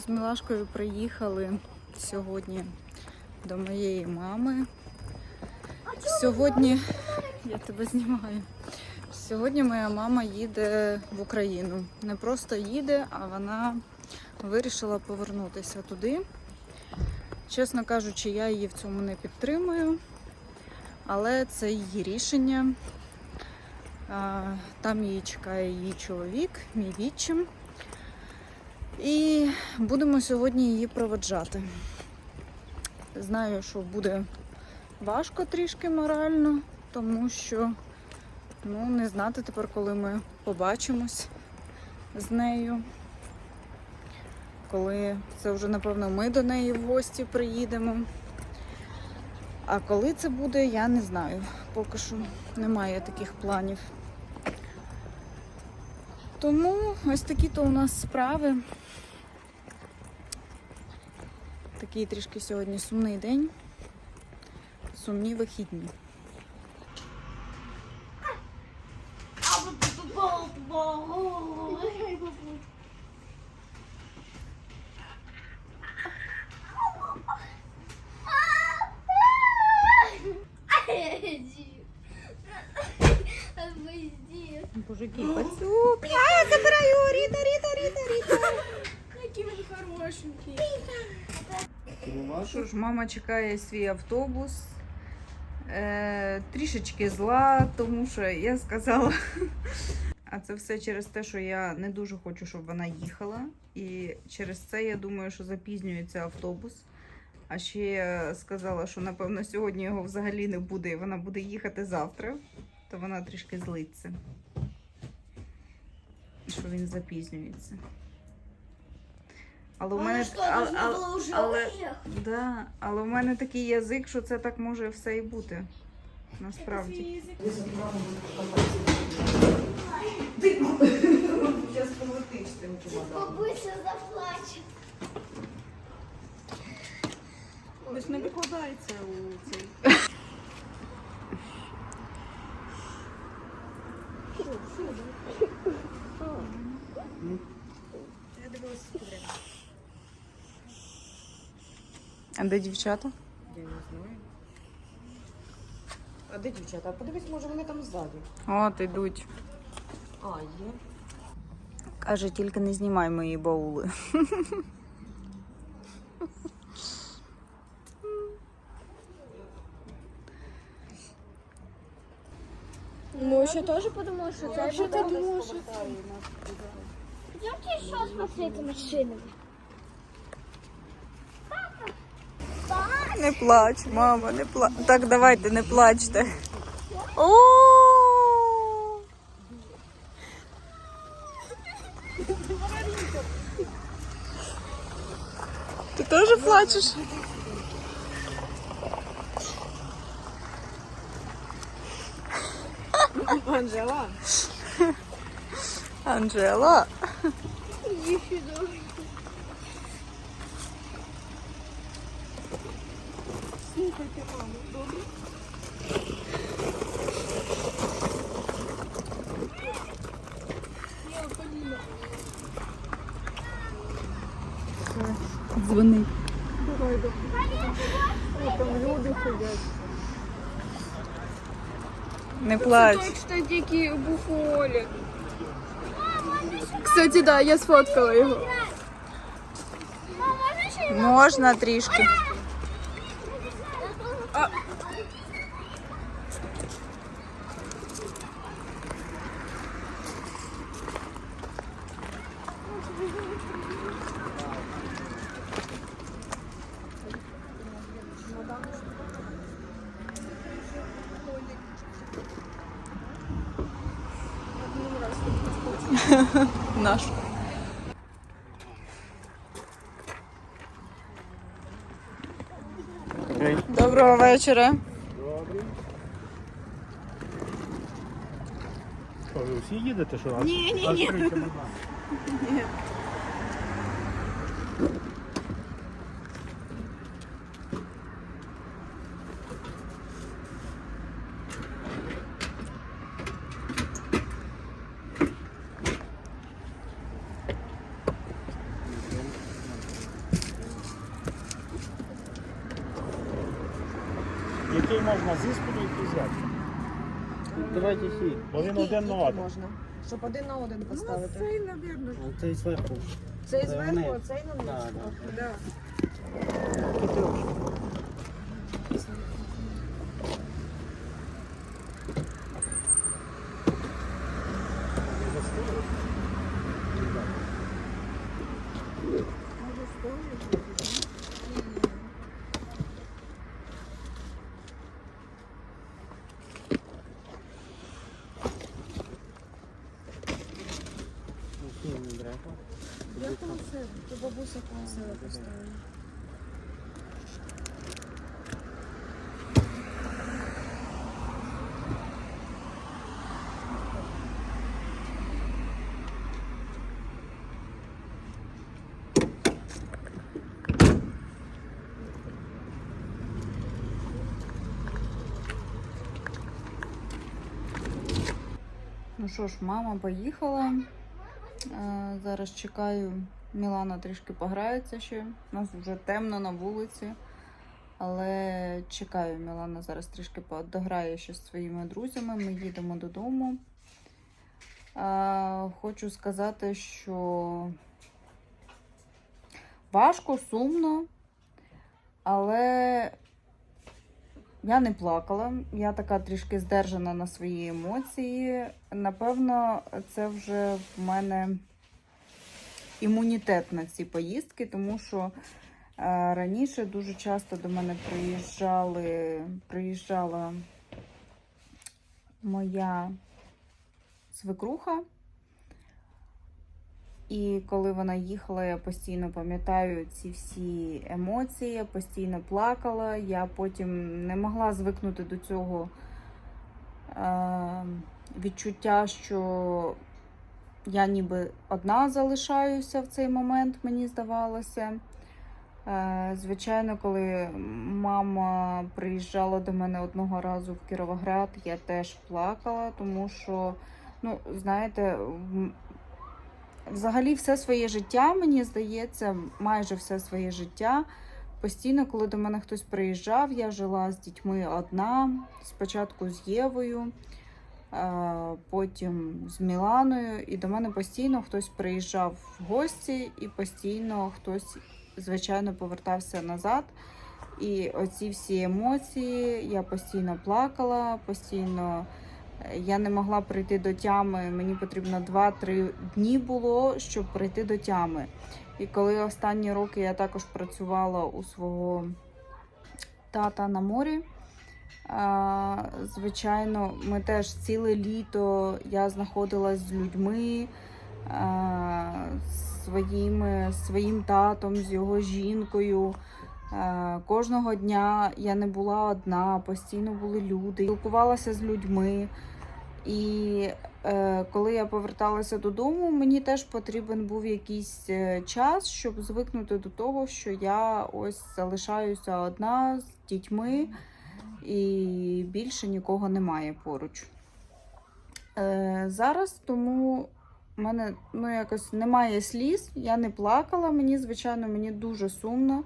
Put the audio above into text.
з Мілашкою приїхали сьогодні до моєї мами. Сьогодні я тебе знімаю. Сьогодні моя мама їде в Україну. Не просто їде, а вона вирішила повернутися туди. Чесно кажучи, я її в цьому не підтримую, але це її рішення. Там її чекає її чоловік, мій відчим. І будемо сьогодні її проведжати. Знаю, що буде важко трішки морально, тому що ну, не знати тепер, коли ми побачимось з нею. Коли це вже, напевно, ми до неї в гості приїдемо. А коли це буде, я не знаю. Поки що немає таких планів. Тому ось такі то у нас справи. Такий трішки сьогодні сумний день. Сумні вихідні. Боже, який пацюк. Ж, мама чекає свій автобус. Е, трішечки зла, тому що я сказала. А це все через те, що я не дуже хочу, щоб вона їхала. І через це я думаю, що запізнюється автобус. А ще я сказала, що напевно сьогодні його взагалі не буде, і вона буде їхати завтра, то вона трішки злиться. Що він запізнюється. Але у Ну, мене. а- але- Да, але в мене такий язик, що це так може все і бути. Насправді. Зараз полетиш тим Бабуся заплачет. Десь не викладається у цей. А де дівчата? Я не знаю. А де дівчата? А подивись, може вони там ззаді. От ідуть. А, є. Каже, тільки не знімай мої баули. Моша тоже подумала, что это думаешь? Пойдемте еще смотреть машинами. Не плач, мама, не плач. Так, давайте, не плачте. О! Ти теж плачеш? Анжела. Анжела. Дзвони. Там люди сидять. Не плач. Точно дикий буфолик. Кстати, да, я сфоткала его. Можна трішки. Наш. Доброго вечора. Що, ви всі їдете, що? Ні, ні, ні. Який можна з іспиту і взяти. Давайте хі. Бо він один на один. можна? Щоб один на один поставити. Цей, мабуть. Цей зверху. Цей Це зверху, а цей на. Да, да. Да. Я колосила, то бабуся колосила поставила. Ну що ж, мама поїхала. Е, Зараз чекаю, Мілана трішки пограється ще. У нас вже темно на вулиці. Але чекаю, Мілана зараз трішки дограє ще з своїми друзями. Ми їдемо додому. Е, Хочу сказати, що важко, сумно, але я не плакала, я така трішки здержана на свої емоції. Напевно, це вже в мене імунітет на ці поїздки, тому що е, раніше дуже часто до мене приїжджали, приїжджала моя свекруха. І коли вона їхала, я постійно пам'ятаю ці всі емоції, я постійно плакала. Я потім не могла звикнути до цього е, відчуття, що я ніби одна залишаюся в цей момент, мені здавалося. Е, звичайно, коли мама приїжджала до мене одного разу в Кіровоград, я теж плакала, тому що, ну, знаєте, взагалі все своє життя, мені здається, майже все своє життя. Постійно, коли до мене хтось приїжджав, я жила з дітьми одна, спочатку з Євою, потім з Міланою, і до мене постійно хтось приїжджав в гості, і постійно хтось, звичайно, повертався назад. І оці всі емоції, я постійно плакала, постійно е, я не могла прийти до тями. Мені потрібно 2-3 дні було, щоб прийти до тями. І коли останні роки я також працювала у свого тата на морі, звичайно, ми теж ціле літо я знаходилась з людьми, своїми, своїм татом, з його жінкою. Кожного дня я не була одна, постійно були люди, спілкувалася з людьми. І е, коли я поверталася додому, мені теж потрібен був якийсь е, час, щоб звикнути до того, що я ось залишаюся одна з дітьми і більше нікого немає поруч. Е, зараз тому в мене ну, якось немає сліз, я не плакала. Мені, звичайно, мені дуже сумно.